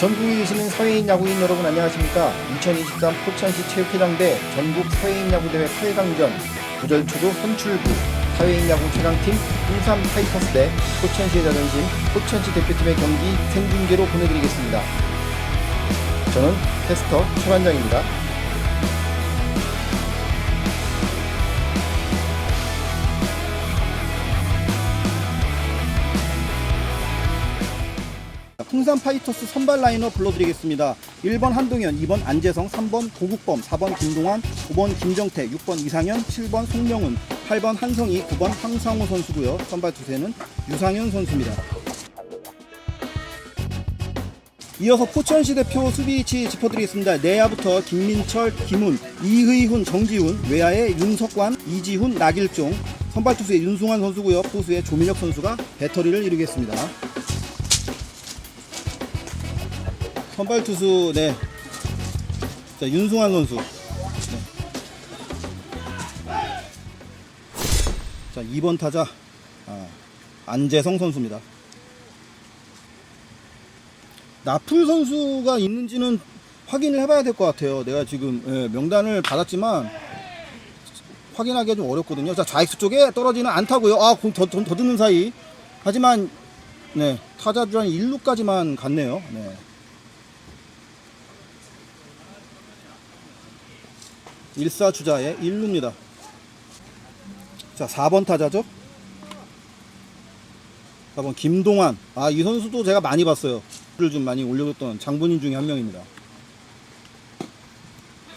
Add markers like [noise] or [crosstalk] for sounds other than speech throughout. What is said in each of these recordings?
전국에 계시는 사회인 야구인 여러분 안녕하십니까? 2023 포천시 체육회장 대 전국 사회인 야구대회 8강전 구절초도 선출구 사회인 야구 최강팀 홍삼 타이커스 대 포천시의 자존심 포천시 대표팀의 경기 생중계로 보내드리겠습니다. 저는 캐스터 최관장입니다 풍산 파이터스 선발 라인업 불러드리겠습니다. 1번 한동현, 2번 안재성, 3번 고국범, 4번 김동환, 5번 김정태, 6번 이상현, 7번 송명훈, 8번 한성희, 9번 황상우 선수고요. 선발 투수는 유상현 선수입니다. 이어서 포천시 대표 수비 위치 짚어드리겠습니다. 내야부터 김민철, 김훈, 이의훈, 정지훈, 외야의 윤석관, 이지훈, 나길종, 선발 투수의 윤승환 선수고요. 포수의 조민혁 선수가 배터리를 이루겠습니다. 선발 투수 네. 자 윤승환 선수. 네. 자 2번 타자 아, 안재성 선수입니다. 나풀 선수가 있는지는 확인을 해봐야 될 것 같아요. 내가 지금 예, 명단을 받았지만 확인하기가 좀 어렵거든요. 자 좌익수 쪽에 떨어지는 안타고요. 아, 공 더, 더, 더 듣는 사이. 하지만 네 타자 주한 1루까지만 갔네요. 네. 1사 주자의 1루입니다. 자, 4번 타자죠? 4번 김동환. 아, 이 선수도 제가 많이 봤어요. 를좀 많이 올려줬던 장본인 중에 한 명입니다.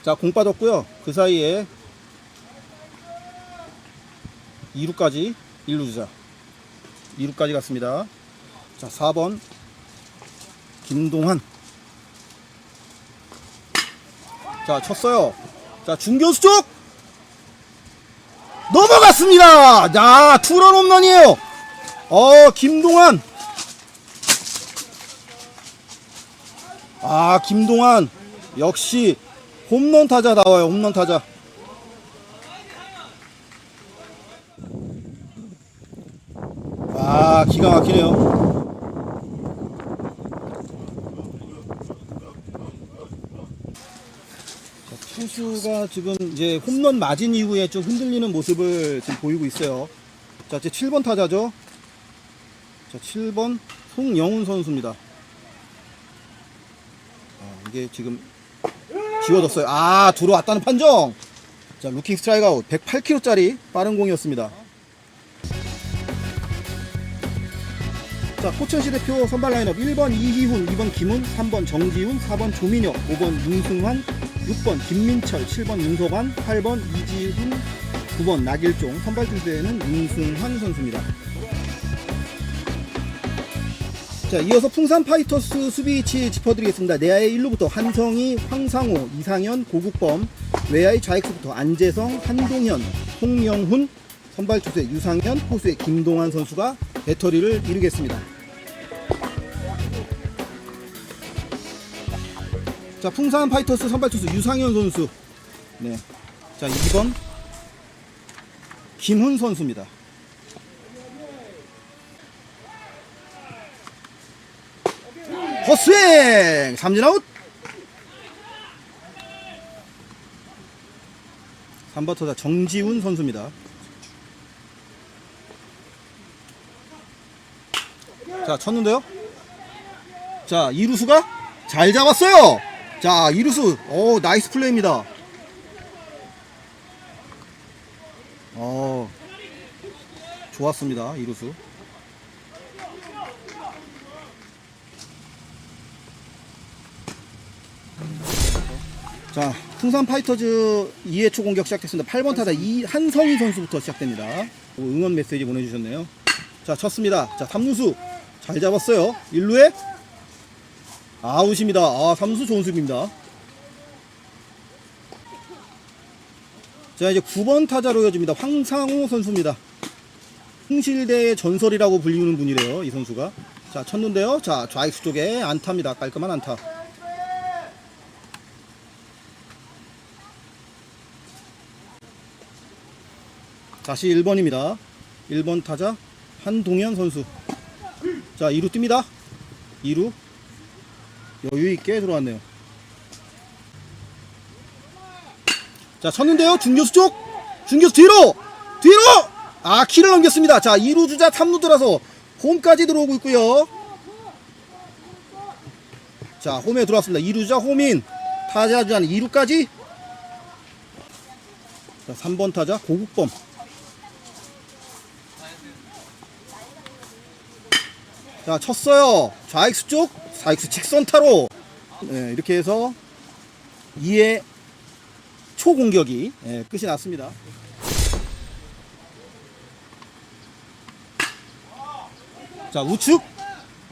자, 공 빠졌고요. 그 사이에 2루까지 1루 주자. 2루까지 갔습니다. 자, 4번 김동환. 자, 쳤어요. 자, 중견수 쪽! 넘어갔습니다! 자, 투런 홈런이에요! 어, 김동환! 아, 김동환. 역시, 홈런 타자 나와요, 홈런 타자. 아, 기가 막히네요. 투수가 지금 이제 홈런 맞은 이후에 좀 흔들리는 모습을 지금 보이고 있어요. 자, 이제 7번 타자죠. 자, 7번 송영훈 선수입니다. 아, 이게 지금 지워졌어요. 아, 들어왔다는 판정. 자, 루킹 스트라이크 아웃 108km짜리 빠른 공이었습니다. 자, 포천시 대표 선발 라인업 1번 이희훈, 2번 김훈, 3번 정지훈, 4번 조민혁, 5번 윤승환, 6번 김민철, 7번 윤석환, 8번 이지훈, 9번 나길종, 선발 투수에는 윤승환 선수입니다. 자, 이어서 풍산 파이터스 수비 위치 짚어드리겠습니다. 내야의 1루부터 한성희, 황상호, 이상현, 고국범, 외야의 좌익수부터 안재성, 한동현, 홍영훈, 선발 투수의 유상현, 포수의 김동환 선수가 배터리를 이루겠습니다. 자, 풍산 파이터스 선발 투수 유상현 선수. 네. 자, 2번 김훈 선수입니다. 헛스윙! 삼진 아웃! 3번 타자 정지훈 선수입니다. 자, 쳤는데요? 자, 이루수가 잘 잡았어요! 자, 이루수, 오, 나이스 플레이입니다. 어, 좋았습니다, 이루수. 자, 풍산 파이터즈 2회 초 공격 시작됐습니다. 8번 타자 이 한성희 선수부터 시작됩니다. 오, 응원 메시지 보내주셨네요. 자, 쳤습니다. 자, 3루수 잘 잡았어요. 1루에 아웃입니다. 아, 3수 좋은 수비입니다. 자, 이제 9번 타자로 이어집니다. 황상우 선수입니다. 흥실대의 전설이라고 불리는 분이래요, 이 선수가. 자, 쳤는데요. 자, 좌익수 쪽에 안타입니다. 깔끔한 안타. 다시 1번입니다. 1번 타자 한동현 선수. 자, 2루 뜁니다. 2루. 여유 있게 들어왔네요. 자, 쳤는데요. 중교수 쪽. 중교수 뒤로! 뒤로! 아, 키를 넘겼습니다. 자, 2루 주자 3루 들어서 홈까지 들어오고 있고요. 자, 홈에 들어왔습니다. 2루 주자 홈인. 타자 주자는 2루까지. 자, 3번 타자 고국범. 자, 쳤어요. 좌익수 쪽, 좌익수 직선 타로. 네, 이렇게 해서 2회 초공격이 예, 끝이 났습니다. 자, 우측,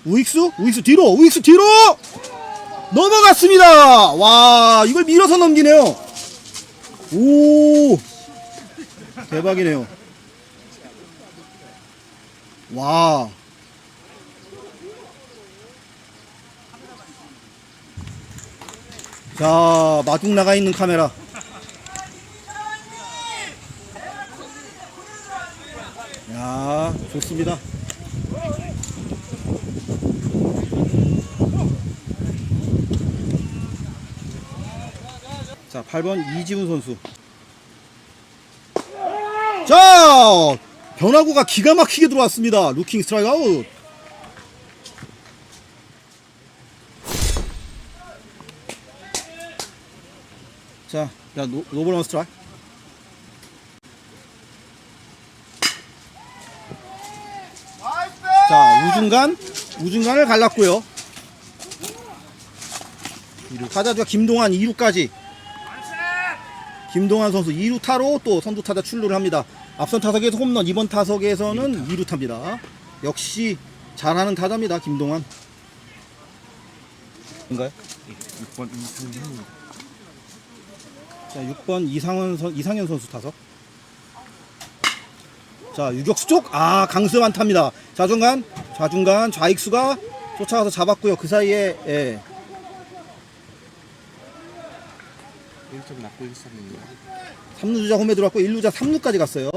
우익수, 우익수 뒤로, 우익수 뒤로! 넘어갔습니다! 와, 이걸 밀어서 넘기네요. 오, 대박이네요. 와. 자, 마중 나가 있는 카메라. 야, 좋습니다. 자, 8번 이지훈 선수. 자, 변화구가 기가 막히게 들어왔습니다. 루킹 스트라이크 아웃. 자, 야, 노, 노블런 스트라이크. 자, 우중간, 우중간을 갈랐고요. 타자주가 김동환 2루까지. 김동환 선수 2루 타로 또 선두 타자 출루를 합니다. 앞선 타석에서 홈런, 이번 타석에서는 2루 타입니다. 역시 잘하는 타자입니다, 김동환. 인가요? 6번 이승현 자, 6번 이상원 선, 이상현 선수 타석. 자, 유격수 쪽, 아, 강수 안타입니다. 좌중간, 좌중간, 좌익수가 쫓아가서 잡았고요. 그 사이에, 예, 1점 낳고 1삼입니다 3루 주자 홈에 들어왔고 1루자 3루까지 갔어요.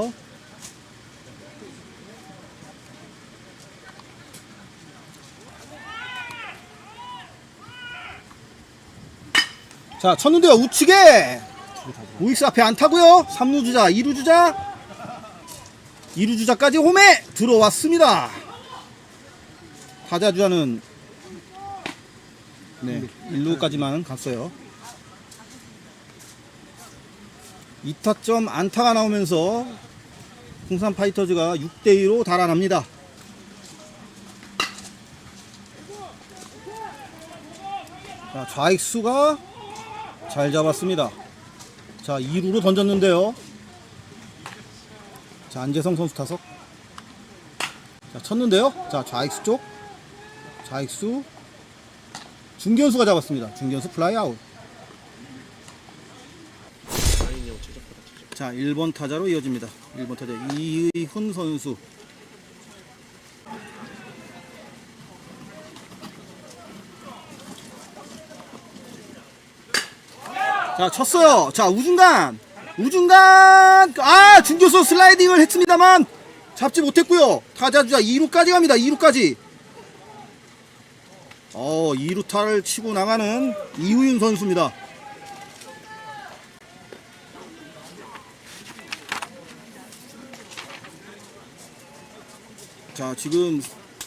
자, 쳤는데요. 우측에 우익수 앞에 안 타고요. 3루 주자, 2루 주자, 2루 주자까지 홈에 들어왔습니다. 타자 주자는 네, 1루까지만 갔어요. 2타점 안타가 나오면서 풍산 파이터즈가 6대2로 달아납니다. 자, 좌익수가 잘 잡았습니다. 자, 2루로 던졌는데요. 자, 안재성 선수 타석. 자, 쳤는데요. 자, 좌익수 쪽. 좌익수. 중견수가 잡았습니다. 중견수 플라이 아웃. 자, 1번 타자로 이어집니다. 1번 타자 이의훈 선수. 자, 쳤어요. 자, 우중간. 우중간. 아, 중교수 슬라이딩을 했습니다만 잡지 못했고요. 타자 주자 2루까지 갑니다. 2루까지. 어, 2루타를 치고 나가는 이우윤 선수입니다. 자 지금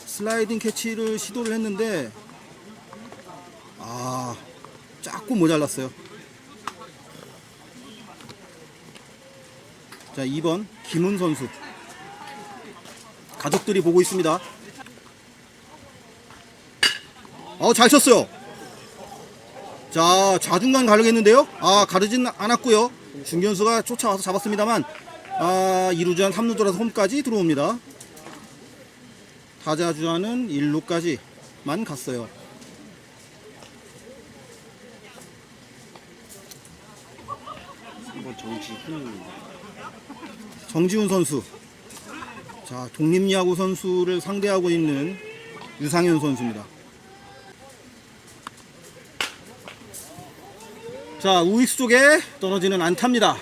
슬라이딩 캐치를 시도를 했는데 아 조금 모자랐어요 자 2번 김은 선수. 가족들이 보고 있습니다. 어잘 쳤어요. 자 좌중간 가려겠는데요? 아 가르진 않았고요. 중견수가 쫓아와서 잡았습니다만 아 2루전 3루 돌아서 홈까지 들어옵니다. 타자 주자는 1루까지만 갔어요. 3번 정지훈입니다 정지훈 선수. 자, 독립야구 선수를 상대하고 있는 유상현 선수입니다. 자, 우익수 쪽에 떨어지는 안타입니다.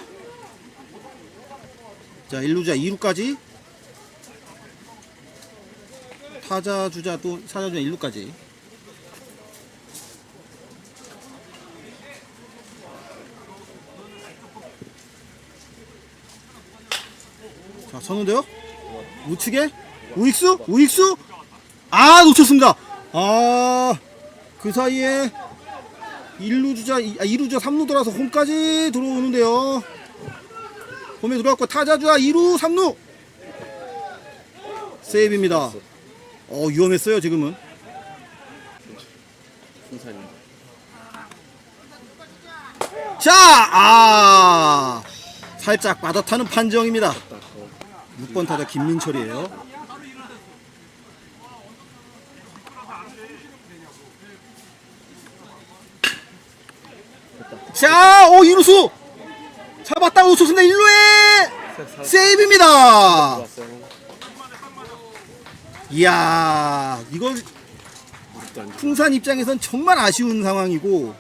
자, 1루자 2루까지. 타자 주자도 타자 주자 1루까지. 자, 쳤는데요. 우측에 우익수, 우익수. 아, 놓쳤습니다. 아, 그 사이에 1루 주자, 2루 주자 3루 돌아서 홈까지 들어오는데요. 홈에 들어갔고 타자 주자 2루 3루. 세이브입니다. 어, 위험했어요, 지금은. 자, 아, 살짝 빠듯하는 판정입니다. 딱 어. 6번 타자 김민철이에요. 자, 오 이루수 잡았다가 놓쳤습니다. 1루에 살 세이브입니다. 들어왔어요. 이야, 좋고. 풍산 입장에선 정말 아쉬운 상황이고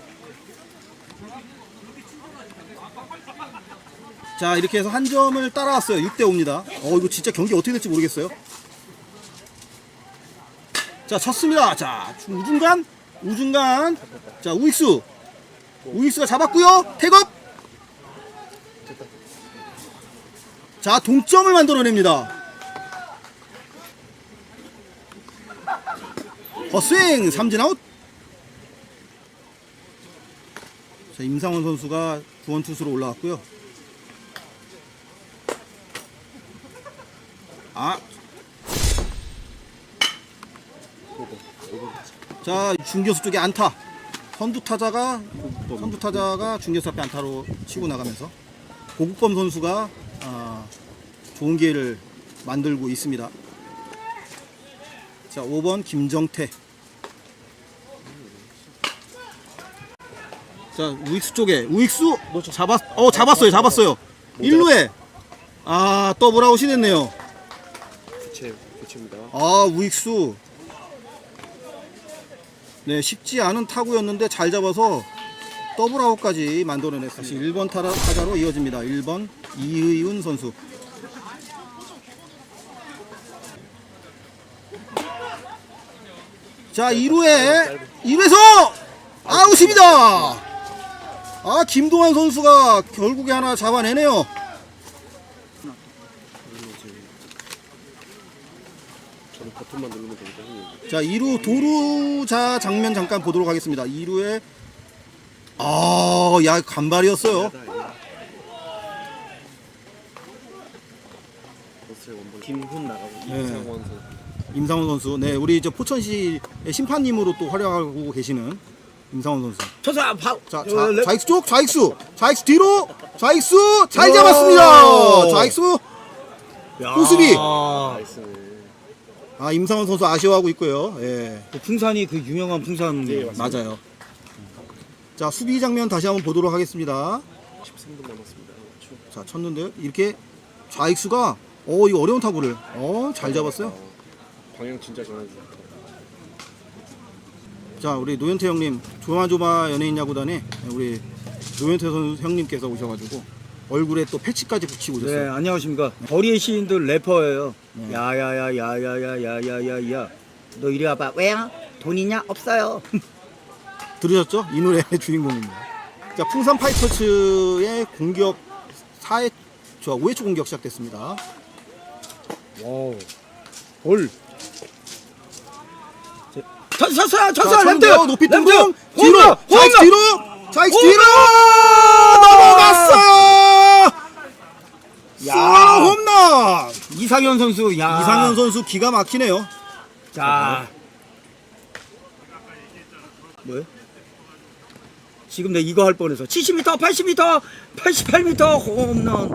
자 이렇게 해서 한 점을 따라왔어요. 6대 5입니다. 어 이거 진짜 경기 어떻게 될지 모르겠어요. 자 쳤습니다. 자 우중간 우중간. 자 우익수. 우익수가 잡았고요. 태업 자 동점을 만들어냅니다. 헛스윙! 삼진 아웃! 자 임상원 선수가 구원 투수로 올라왔고요 아. 자 중교수 쪽에 안타. 선두 타자가 선두 타자가 중교수 앞에 안타로 치고 나가면서 고국범 선수가 아, 좋은 기회를 만들고 있습니다. 자 5번 김정태. 자 우익수 쪽에 우익수? 잡았 어 잡았어요 잡았어요. 1루에. 아 더블 아웃이 됐네요 교체 교체입니다. 아 우익수. 네 쉽지 않은 타구였는데 잘 잡아서 더블 아웃까지 만들어냈습니다. 다시 1번 타자, 타자로 이어집니다. 1번 이의훈 선수. 자 2루에 2루에서 아웃입니다. 아 김동환 선수가 결국에 하나 잡아내네요 저는 버튼만 누르면 되니까 형님. 자 2루 도루자 장면 잠깐 보도록 하겠습니다. 2루에 아야 간발이었어요. 버스의 원본 김훈 나가고 네. 임상원 선수. 임상원 선수. 네 우리 저 포천시 심판님으로 또 활약하고 계시는 임상원 선수. 자, 저, 자 레- 좌익수 쪽 좌익수. 좌익수 뒤로. 좌익수. 잘 잡았습니다. 좌익수. 나이스네. 아 임상원 선수 아쉬워하고 있고요 예 그 풍산이 그 유명한 풍산 네, 맞습니다. 맞아요 자 수비 장면 다시 한번 보도록 하겠습니다 13분 남았습니다. 추. 자 쳤는데 이렇게 좌익수가 어 이거 어려운 타구를 어잘 잡았어요 어, 방향 진짜 전환주다. 자 우리 노현태 형님 조마조마 연예인 야구단에 우리 노현태 선수 형님께서 오셔가지고 얼굴에 또 패치까지 붙이고 네 오셨어요. 안녕하십니까. 거리의 시인들 래퍼예요. 네. 야야야야야야야야야 너 이리 와봐. 왜요? 돈 있냐? 없어요. [laughs] 들으셨죠? 이 노래의 [laughs] 주인공입니다. 자 풍산 파이터츠의 공격 4회 저 5회초 공격 시작됐습니다. 와우. 볼. 쳤어 쳤어 자, 램드 쳤는데요. 높이 램드 뜬공. 뒤로 홈런. 홈런 뒤로. 좌익수 홈런! 뒤로 넘어갔어요. 야. 솔로 홈런! 이상현 선수 야. 이상현 선수 기가 막히네요. 자. 뭐요? 지금 내 이거 할 뻔해서. 70m, 80m, 88m 홈런.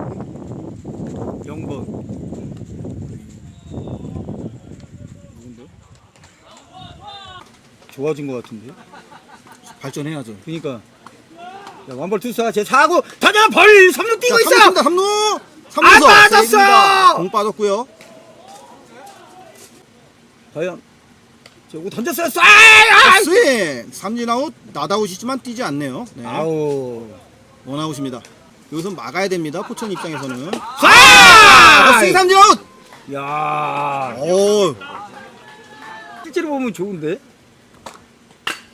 0번. 좋아진 것 같은데? 발전해야죠. 그니까. 야, 완벌 투수야. 제 4구. 타자 벌! 3루 뛰고 있어 3루입니 다 3루 3루서 안 빠졌어! 공 빠졌고요. 과연 저거 던졌어요. 쏴! 아이! 스윙! 삼진 아웃. 나다웃이지만 뛰지 않네요. 네. 아우. 원아웃입니다. 여기서 막아야 됩니다 포천 입장에서는. 쏴! 스윙 삼진 아웃! 야. 오, 실제로 보면 좋은데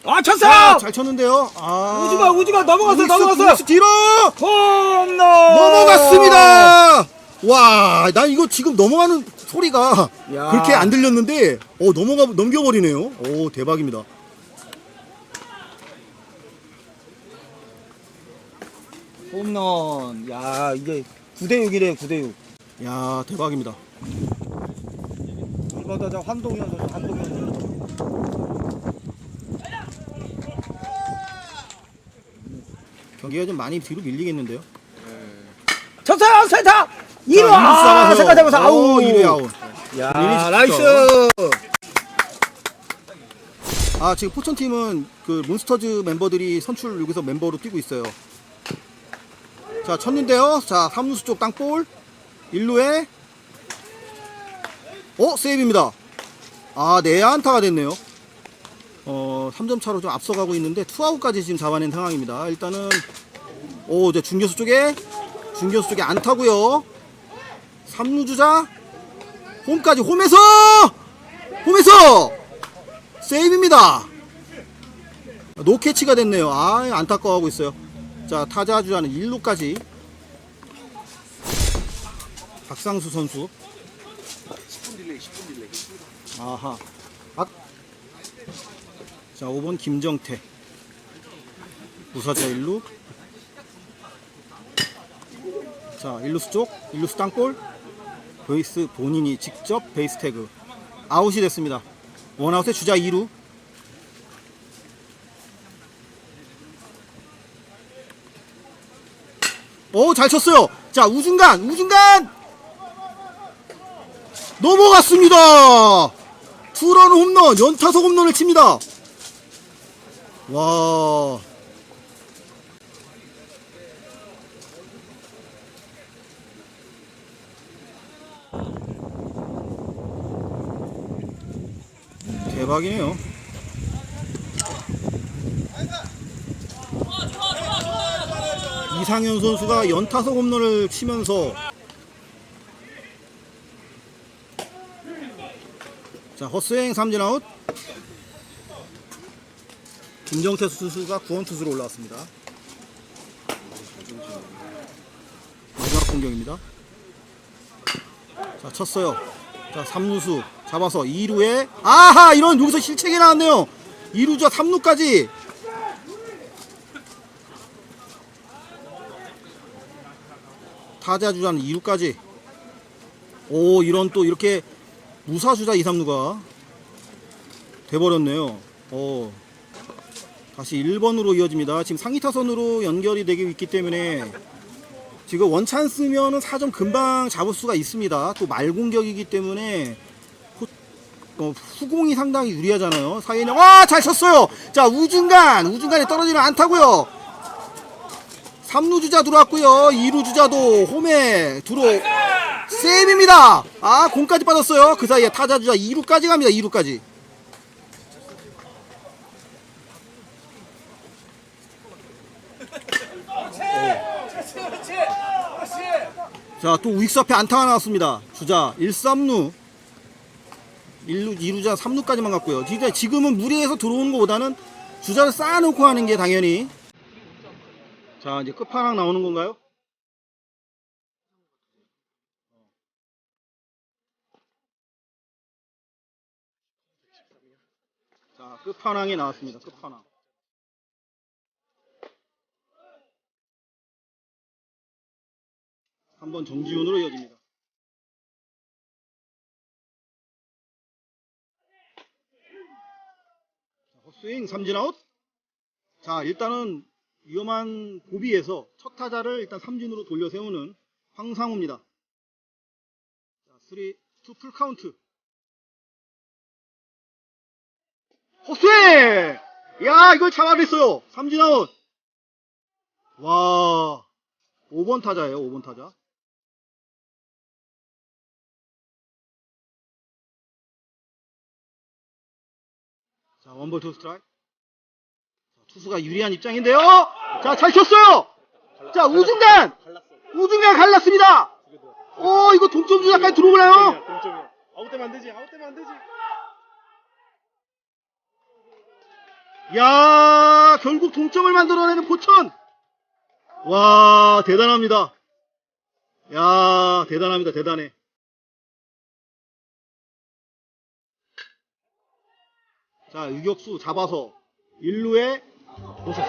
아 쳤어 자, 잘 쳤는데요 아, 우주가 우주가 넘어갔어 우익수, 넘어갔어 우익수 뒤로 홈런 넘어갔습니다 와, 나 이거 지금 넘어가는 소리가 야. 그렇게 안 들렸는데, 어, 넘어가, 넘겨버리네요. 오, 대박입니다. 홈런. 야, 이게 9대 6이래, 9대 6. 야, 대박입니다. 이거 다 한동현 선 경기가 좀 많이 뒤로 밀리겠는데요. 쳤어요, 세타! 2루! 자, 아, 이루스 세타 잡아서 오, 아우! 2루 아웃. 야, 리리스 나이스! 아, 지금 포천 팀은 그 몬스터즈 멤버들이 선출 여기서 멤버로 뛰고 있어요. 자, 쳤는데요. 자, 3루수 쪽 땅볼. 1루에. 어, 세이브입니다. 아, 내안타가 됐네요. 어, 3점 차로 좀 앞서가고 있는데 투아웃까지 지금 잡아낸 상황입니다. 일단은 오, 이제 중교수 쪽에 중교수 쪽에 안 타고요. 3루 주자 홈까지 홈에서 홈에서 세이브입니다. 노캐치가 됐네요. 아, 안타까워하고 있어요. 자, 타자 주자는 1루까지. 박상수 선수. 10분 딜레이 10분 딜레이 아하. 아. 자, 5번 김정태. 무사자 1루. 자, 1루수 쪽. 1루수 땅볼. 베이스 본인이 직접 베이스 태그. 아웃이 됐습니다. 원아웃에 주자 2루. 오, 잘 쳤어요. 자, 우중간, 우중간! 넘어갔습니다! 투런 홈런, 연타석 홈런을 칩니다. 와. 대박이네요. 이상현 선수가 연타석 홈런을 치면서 자 헛스윙 삼진 아웃 김정태 선수가 구원 투수로 올라왔습니다. 마지막 공격입니다. 자 쳤어요. 자 3루수 잡아서 2루에 아하! 이런 여기서 실책이 나왔네요. 2루자 3루까지. 타자 주자는 2루까지. 오 이런 또 이렇게 무사 주자 2, 3루가 돼 버렸네요. 어 다시 1번으로 이어집니다. 지금 상위 타선으로 연결이 되고 있기 때문에 지금 원찬스면은 4점 금방 잡을 수가 있습니다. 또 말공격이기 때문에 후, 어, 후공이 상당히 유리하잖아요. 사이는 와잘 쳤어요! 자 우중간 우중간에 떨어지면 안타고요. 3루 주자 들어왔고요. 2루 주자도 홈에 들어 세이브입니다. 아 공까지 빠졌어요. 그 사이에 타자 주자 2루까지 갑니다. 2루까지 자 또 우익수 앞에 안타가 나왔습니다. 주자 1, 3루. 1루, 2루자 3루까지만 갔고요. 진짜 지금은 무리해서 들어오는 것보다는 주자를 쌓아놓고 하는 게 당연히. 자 이제 끝판왕 나오는 건가요? 자 끝판왕이 나왔습니다. 끝판왕 한번 정지훈으로 이어집니다 자, 헛스윙 삼진 아웃 자 일단은 위험한 고비에서 첫 타자를 일단 삼진으로 돌려 세우는 황상우입니다. 자, 3, 2 풀 카운트. 헛스윙! 야, 이걸 잡아냈어요. 삼진 아웃. 와, 5번 타자예요, 5번 타자. 자, 원볼 투 스트라이크. 투수가 유리한 입장인데요. 자, 잘 쳤어요. 자, 우중간. 우중간 갈랐습니다. 어, 이거 동점 주자까지 들어오나요? 아웃되면 안 되지 아웃되면 안 되지 야, 결국 동점을 만들어내는 포천. 와, 대단합니다. 야 대단합니다 대단해 자 유격수 잡아서 1루에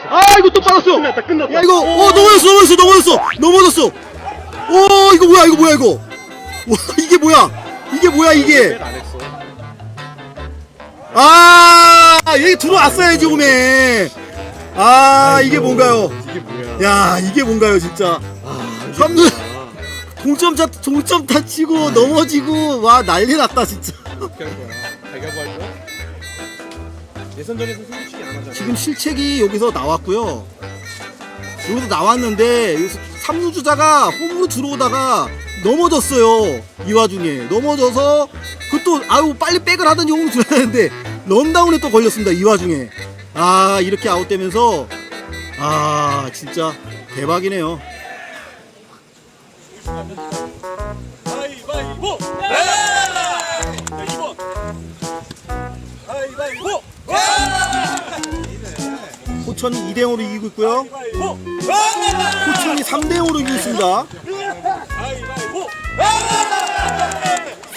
아 이거 또 빠졌어! 끝났다, 끝났다. 야 이거 어 넘어졌어 넘어졌어 넘어졌어! 넘어졌어! 오 이거 뭐야 이거 뭐야 이거! 와 [laughs] 이게 뭐야? 이게 뭐야 이게? 안 했어. 아 여기 들어왔어야지 오메. 아 이게 뭔가요? 이게 뭐야? 야 이게 뭔가요 진짜? 아, 3루 [laughs] 동점 자 동점 다치고 넘어지고 와 난리 났다 진짜. 어떻게 할 거야? 가위바위보 할 거야? 예선전에서 승부치기 안 하잖아. 지금 실책이 여기서 나왔고요. 여기서 나왔는데 여기서 3루 주자가 홈으로 들어오다가 넘어졌어요. 이 와중에 넘어져서 그것도 아유 빨리 백을 하든지 홈으로 들어야 되는데 런다운에 또 걸렸습니다. 이 와중에. 아 이렇게 아웃되면서 아 진짜 대박이네요 포천이 2대 0으로 이기고 있고요! 포천이 3대 0으로 이기고 있습니다 가위바위보!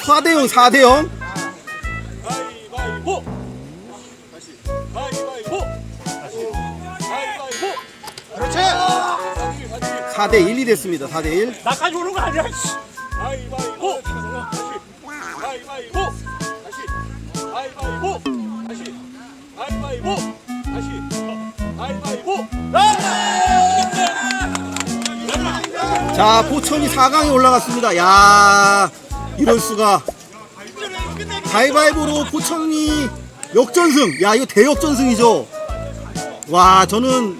4대 0 4대0 가위바위보! 다시 가위바위보! 다시 가위바위보! 그렇지! 4대 1이 됐습니다 4대 1 나까지 오는 거 아니야 씨. 자 포천이 4강에 올라갔습니다. 야 이럴 수가. 가위바위보로 포천이 역전승. 야 이거 대역전승이죠. 와 저는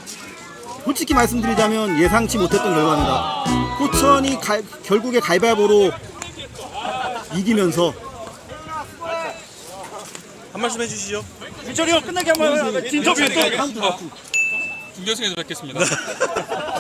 솔직히 말씀드리자면 예상치 못했던 결과입니다. 포천이 가- 결국에 가위바위보로 이기면서. 한 말씀 해주시죠. 진철이 형 끝나게 한번 인터뷰 또. 김교승에서 뵙겠습니다. [laughs]